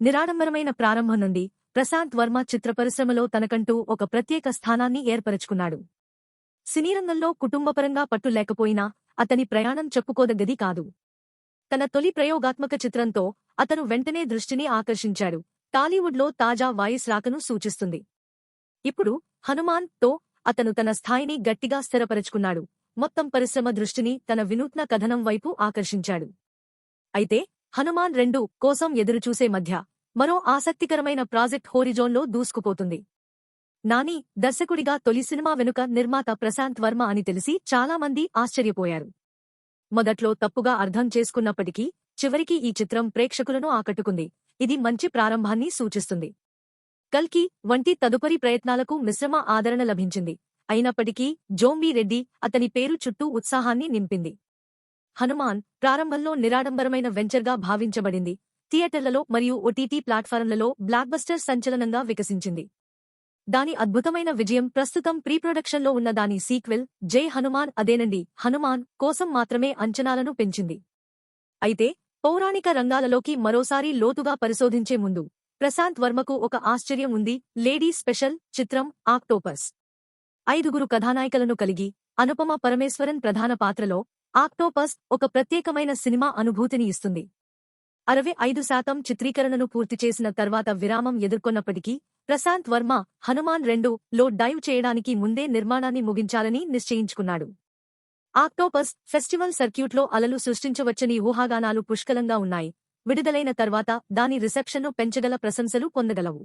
నిరాడంబరమైన ప్రారంభం నుండి ప్రశాంత్ వర్మ చిత్ర పరిశ్రమలో తనకంటూ ఒక ప్రత్యేక స్థానాన్ని ఏర్పరచుకున్నాడు. సినీరంగంలో కుటుంబపరంగా పట్టు లేకపోయినా అతని ప్రయాణం చెప్పుకోదగ్గది కాదు. తన తొలి ప్రయోగాత్మక చిత్రంతో అతను వెంటనే దృష్టిని ఆకర్షించాడు. టాలీవుడ్లో తాజా వాయిస్ రాకను సూచిస్తుంది. ఇప్పుడు హనుమాన్తో అతను తన స్థాయిని గట్టిగా స్థిరపరచుకున్నాడు. మొత్తం పరిశ్రమ దృష్టిని తన వినూత్న కథనం వైపు ఆకర్షించాడు. అయితే హనుమాన్ రెండు కోసం ఎదురుచూసే మధ్య మరో ఆసక్తికరమైన ప్రాజెక్ట్ హోరిజోన్లో దూసుకుపోతుంది. నాని దర్శకుడిగా తొలి సినిమా వెనుక నిర్మాత ప్రశాంత్ వర్మ అని తెలిసి చాలామంది ఆశ్చర్యపోయారు. మొదట్లో తప్పుగా అర్థం చేసుకున్నప్పటికీ చివరికి ఈ చిత్రం ప్రేక్షకులను ఆకట్టుకుంది. ఇది మంచి ప్రారంభాన్ని సూచిస్తుంది. కల్కి వంటి తదుపరి ప్రయత్నాలకు మిశ్రమ ఆదరణ లభించింది. అయినప్పటికీ జోంబీ రెడ్డి అతని పేరు చుట్టూ ఉత్సాహాన్ని నింపింది. హనుమాన్ ప్రారంభంలో నిరాడంబరమైన వెంచర్గా భావించబడింది. థియేటర్లలో మరియు ఓటీటీ ప్లాట్ఫారంలలో బ్లాక్బస్టర్ సంచలనంగా వికసించింది. దాని అద్భుతమైన విజయం ప్రస్తుతం ప్రీ ప్రొడక్షన్లో ఉన్న దాని సీక్వెల్ జై హనుమాన్ అదేనండి. హనుమాన్ కోసం మాత్రమే అంచనాలను పెంచింది. అయితే పౌరాణిక రంగాలలోకి మరోసారి లోతుగా పరిశోధించే ముందు ప్రశాంత్ వర్మకు ఒక ఆశ్చర్యం ఉంది. లేడీ స్పెషల్ చిత్రం ఆక్టోపస్. ఐదుగురు కథానాయికలను కలిగి అనుపమ పరమేశ్వరన్ ప్రధాన పాత్రలో ఆక్టోపస్ ఒక ప్రత్యేకమైన సినిమా అనుభూతిని ఇస్తుంది. అరవై ఐదు శాతం చిత్రీకరణను పూర్తి చేసిన తర్వాత విరామం ఎదుర్కొన్నప్పటికీ ప్రశాంత్ వర్మ హనుమాన్ రెండు లో డైవ్ చేయడానికి ముందే నిర్మాణాన్ని ముగించాలని నిశ్చయించుకున్నాడు. ఆక్టోపస్ ఫెస్టివల్ సర్క్యూట్లో అలలు సృష్టించవచ్చని ఊహాగానాలు పుష్కలంగా ఉన్నాయి. విడుదలైన తర్వాత దాని రిసెప్షన్ను పెంచగల ప్రశంసలు పొందగలవు.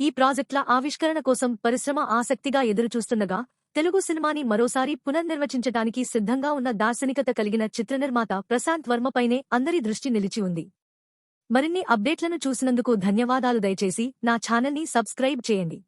ఈ ప్రాజెక్టుల ఆవిష్కరణ కోసం పరిశ్రమ ఆసక్తిగా ఎదురుచూస్తుండగా తెలుగు సినిమాని మరోసారి పునర్నిర్వచించటానికి సిద్ధంగా ఉన్న దార్శనికత కలిగిన చిత్రనిర్మాత ప్రశాంత్ వర్మపైనే అందరి దృష్టి నిలిచి ఉంది. మరిన్ని అప్డేట్లను చూసినందుకు ధన్యవాదాలు దయచేసి నా ఛానల్ని సబ్స్క్రైబ్ చేయండి.